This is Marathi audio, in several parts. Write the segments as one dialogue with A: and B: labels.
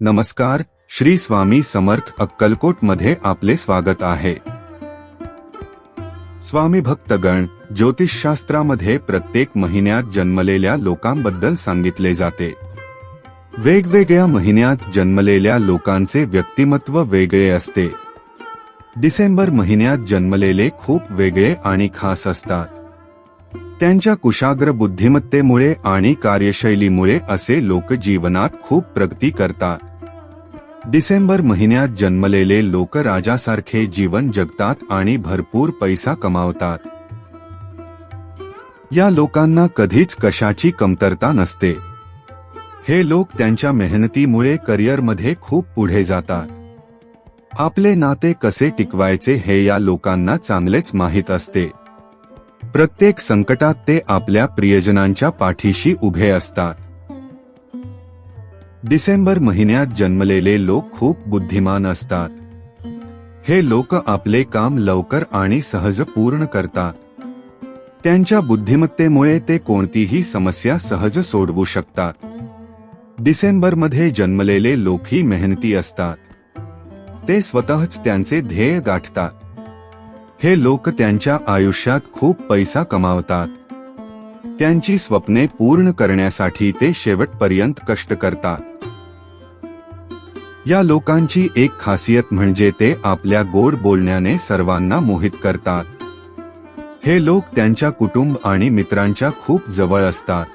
A: नमस्कार श्री स्वामी समर्थ अक्कलकोटमध्ये आपले स्वागत आहे. स्वामी भक्तगण ज्योतिषशास्त्रामध्ये प्रत्येक महिन्यात जन्मलेल्या लोकांबद्दल सांगितले जाते. वेगवेगळ्या महिन्यात जन्मलेल्या लोकांचे व्यक्तिमत्व वेगळे असते. डिसेंबर महिन्यात जन्मलेले खूप वेगळे आणि खास असतात. त्यांच्या कुशाग्र बुद्धिमत्तेमुळे आणि कार्यशैलीमुळे असे लोक जीवनात खूप प्रगती करतात. डिसेंबर महिन्यात जन्मलेले लोक राजासारखे जीवन जगतात आणि भरपूर पैसा कमावतात. या लोकांना कधीच कशाची कमतरता नसते. हे लोक त्यांच्या मेहनतीमुळे करिअरमध्ये खूप पुढे जातात. आपले नाते कसे टिकवायचे हे या लोकांना चांगलेच माहीत असते. प्रत्येक संकटात ते आपल्या प्रियजनांच्या पाठीशी उभे असतात. डिसेंबर महिन्यात जन्मलेले लोक खूप बुद्धिमान असतात. हे लोक आपले काम लवकर आणि सहज पूर्ण करतात. त्यांच्या बुद्धिमत्तेमुळे ते कोणतीही समस्या सहज सोडवू शकतात. डिसेंबरमध्ये जन्मलेले लोकही मेहनती असतात. ते स्वतःच त्यांचे ध्येय गाठतात. हे लोक त्यांच्या आयुष्यात खूप पैसा कमावतात. त्यांची स्वप्ने पूर्ण करण्यासाठी ते शेवटपर्यंत कष्ट करतात. या लोकांची एक खासियत म्हणजे ते आपल्या गोड बोलण्याने सर्वांना मोहित करतात. हे लोक त्यांच्या कुटुंब आणि मित्रांच्या खूप जवळ असतात.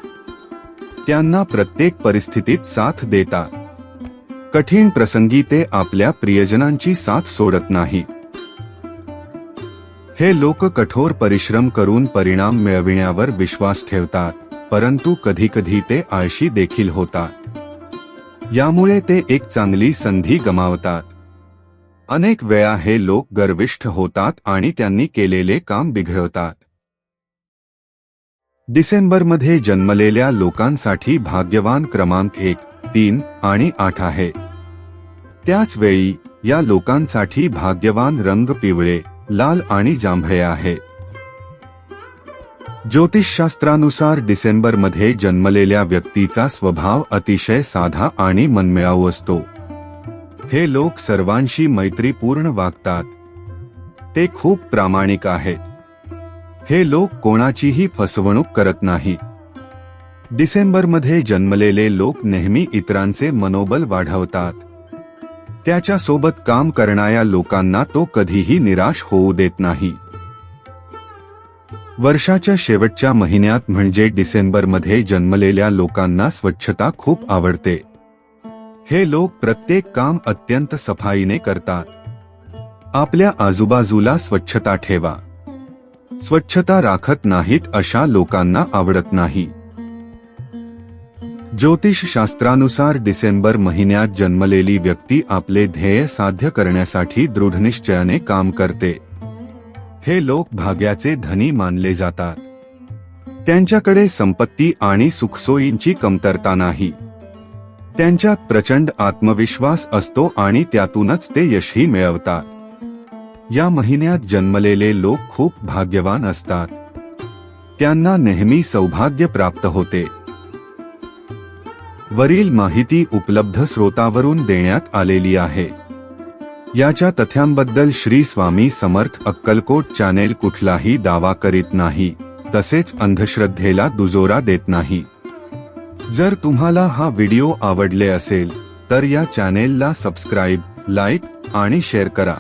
A: त्यांना प्रत्येक परिस्थितीत साथ देतात. कठीण प्रसंगी ते आपल्या प्रियजनांची साथ सोडत नाहीत हे लोक कठोर परिश्रम करून परिणाम मिळविण्यावर विश्वास ठेवतात परंतु कधीकधी ते आळशी देखील होतात. यामुळे ते एक चांगली संधी गमावतात. अनेक वेळा हे लोक गर्विष्ठ होतात आणि त्यांनी केलेले काम बिघडवतात. डिसेंबरमध्ये जन्मलेल्या लोकांसाठी भाग्यवान क्रमांक एक तीन आणि आठ आहे. त्याच वेळी या लोकांसाठी भाग्यवान रंग पिवळे लाल आणि जांभळे आहे. ज्योतिषशास्त्रानुसार डिसेंबरमध्ये जन्मलेल्या व्यक्तीचा स्वभाव अतिशय साधा आणि मनमिळाऊ असतो. हे लोक सर्वांशी मैत्रीपूर्ण वागतात. ते खूप प्रामाणिक आहेत. हे लोक कोणाचीही फसवणूक करत नाही. डिसेंबरमध्ये जन्मलेले लोक नेहमी इतरांचे मनोबल वाढवतात. त्याच्यासोबत काम करणाऱ्या लोकांना तो कधीही निराश होऊ देत नाही. वर्षाच्या शेवटच्या महिन्यात म्हणजे डिसेंबरमध्ये जन्मलेल्या लोकांना स्वच्छता खूप आवडते. हे लोक प्रत्येक काम अत्यंत सफाईने करतात. आपल्या आजूबाजूला स्वच्छता ठेवा. स्वच्छता राखत नाहीत अशा लोकांना आवडत नाही. ज्योतिषशास्त्रानुसार डिसेंबर महिन्यात जन्मलेली व्यक्ती आपले ध्येय साध्य करण्यासाठी दृढनिश्चयाने काम करते. हे लोक भाग्याचे धनी मानले जातात. त्यांच्याकडे संपत्ती आणि सुखसोयींची कमतरता नाही. त्यांच्यात प्रचंड आत्मविश्वास असतो आणि त्यातूनच ते यशही मिळवतात. या महिन्यात जन्मलेले लोक खूप भाग्यवान असतात. त्यांना नेहमी सौभाग्य प्राप्त होते. वरील माहिती उपलब्ध स्रोतावरून देण्यात आलेली आहे. याच्या तथ्यांबद्दल श्री स्वामी समर्थ अक्कलकोट चॅनेल कुठलाही दावा करीत नाही तसेच अंधश्रद्धेला दुजोरा देत नाही. जर तुम्हाला हा व्हिडिओ आवडले असेल तर या चॅनेलला सबस्क्राईब लाईक आणि शेअर करा.